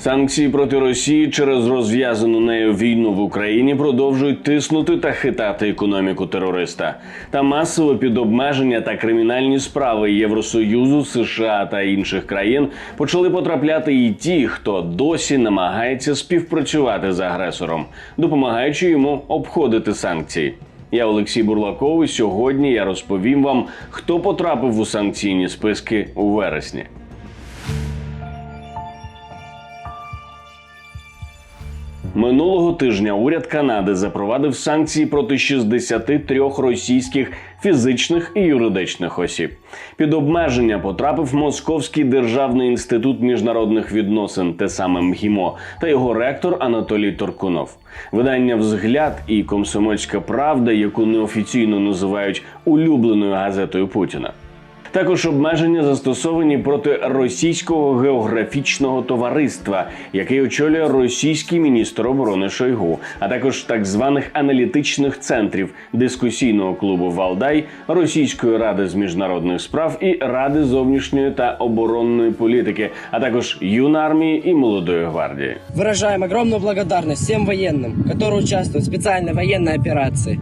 Санкції проти Росії через розв'язану нею війну в Україні продовжують тиснути та хитати економіку терориста. Та масово під обмеження та кримінальні справи Євросоюзу, США та інших країн почали потрапляти і ті, хто досі намагається співпрацювати з агресором, допомагаючи йому обходити санкції. Я Олексій Бурлаков. і Сьогодні я розповім вам, хто потрапив у санкційні списки у вересні. Минулого тижня уряд Канади запровадив санкції проти 63 російських фізичних і юридичних осіб. Під обмеження потрапив Московський державний інститут міжнародних відносин, те саме МГІМО, та його ректор Анатолій Торкунов. Видання Взгляд і Комсомольська правда, яку неофіційно називають улюбленою газетою Путіна. Також обмеження застосовані проти російського географічного товариства, який очолює російський міністр оборони Шойгу, а також так званих аналітичних центрів дискусійного клубу Валдай, Російської ради з міжнародних справ і Ради зовнішньої та оборонної політики, а також юнармії і молодої гвардії. Выражаем огромную благодарность всем военным, которые участвуют в специальной военной операции.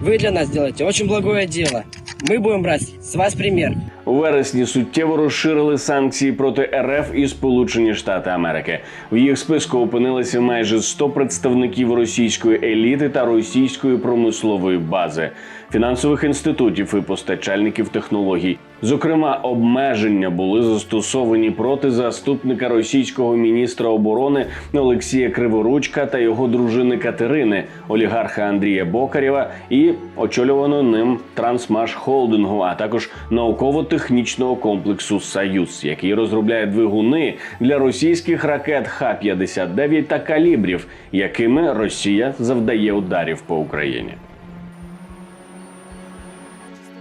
Вы для нас делаете очень благое дело. Мы будемо брать з вас примір. У вересні суттєво розширили санкції проти РФ і Сполучені Штати Америки. В їх списку опинилися майже 100 представників російської еліти та російської промислової бази, фінансових інститутів і постачальників технологій. Зокрема, обмеження були застосовані проти заступника російського міністра оборони Олексія Криворучка та його дружини Катерини, олігарха Андрія Бокарєва і очолювано ним Трансмаш Холдингу, а також науково-технічного комплексу Союз, який розробляє двигуни для російських ракет Х-59 та калібрів, якими Росія завдає ударів по Україні.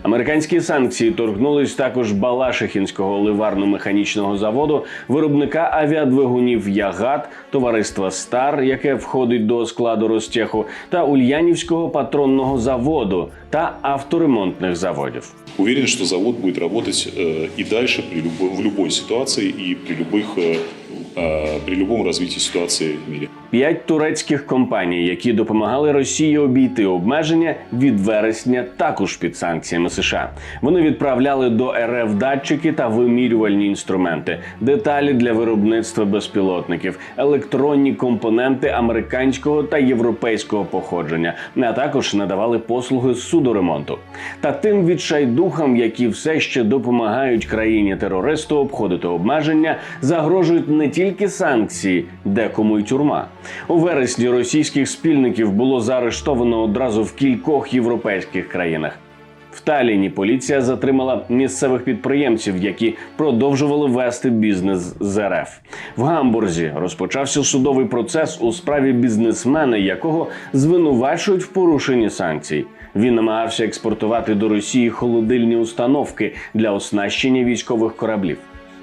Американські санкції торкнулись також Балашихінського ливарно-механічного заводу, виробника авіадвигунів Ягат, товариства Стар, яке входить до складу Ростеху, та Ульянівського патронного заводу та авторемонтних заводів. Уверен, что завод будет работать э, и дальше при любо- в любой ситуации и при любых э, э, при любом развитии ситуации в мире. П'ять турецьких компаній, які допомагали Росії обійти обмеження від вересня, також під санкціями США. Вони відправляли до РФ датчики та вимірювальні інструменти, деталі для виробництва безпілотників, електронні компоненти американського та європейського походження, а також надавали послуги з судоремонту. Та тим відчайдухам, які все ще допомагають країні терористу обходити обмеження, загрожують не тільки санкції, декому й тюрма. У вересні російських спільників було заарештовано одразу в кількох європейських країнах. В Таліні поліція затримала місцевих підприємців, які продовжували вести бізнес з РФ. В Гамбурзі розпочався судовий процес у справі бізнесмена, якого звинувачують в порушенні санкцій. Він намагався експортувати до Росії холодильні установки для оснащення військових кораблів.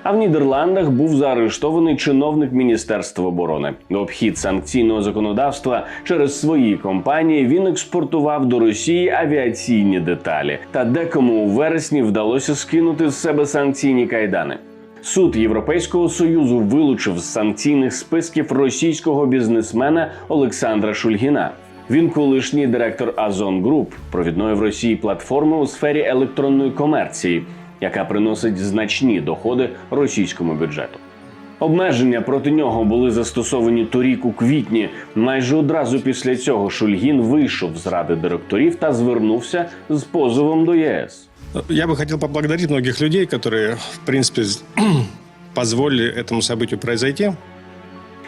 А в Нідерландах був заарештований чиновник Міністерства оборони. В обхід санкційного законодавства через свої компанії він експортував до Росії авіаційні деталі. Та декому у вересні вдалося скинути з себе санкційні кайдани. Суд Європейського союзу вилучив з санкційних списків російського бізнесмена Олександра Шульгіна. Він колишній директор Азон Груп, провідної в Росії платформи у сфері електронної комерції, яка приносить значні доходи російському бюджету. Обмеження проти нього були застосовані торік у квітні. Майже одразу після цього Шульгін вийшов з ради директорів та звернувся з позовом до ЄС. Я бы хотел поблагодарить многих людей, которые, в принципе, з- позволили этому событию произойти.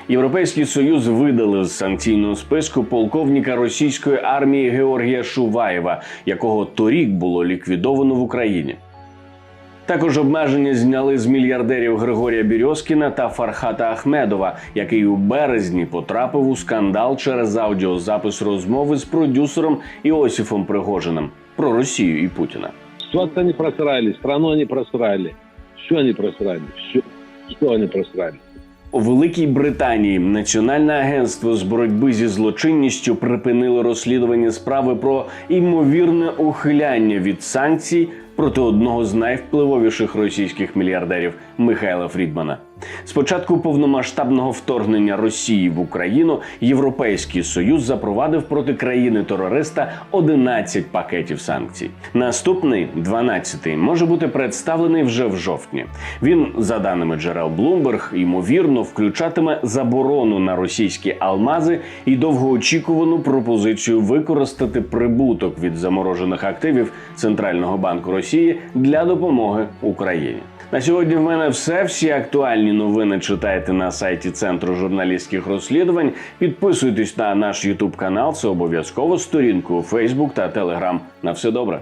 Європейський союз видалив з санкційного списку полковника російської армії Георгія Шуваєва, якого торік було ліквідовано в Україні. Також обмеження зняли з мільярдерів Григорія Бірьоскіна та Фархата Ахмедова, який у березні потрапив у скандал через аудіозапис розмови з продюсером Іосифом Пригожиним про Росію і Путіна. Что-то они просрали, страну они просрали. Что они просрали? Что, что они просрали? У Великій Британії Національне агентство з боротьби зі злочинністю припинило розслідування справи про імовірне ухиляння від санкцій проти одного з найвпливовіших російських мільярдерів Михайла Фрідмана. З початку повномасштабного вторгнення Росії в Україну Європейський Союз запровадив проти країни-терориста 11 пакетів санкцій. Наступний 12-й, може бути представлений вже в жовтні. Він, за даними джерел Bloomberg, ймовірно включатиме заборону на російські алмази і довгоочікувану пропозицію використати прибуток від заморожених активів Центрального банку Росії для допомоги Україні. На сьогодні в мене все. Всі актуальні новини читайте на сайті Центру журналістських розслідувань. Підписуйтесь на наш Ютуб канал. Це обов'язково сторінку у Фейсбук та Телеграм. На все добре.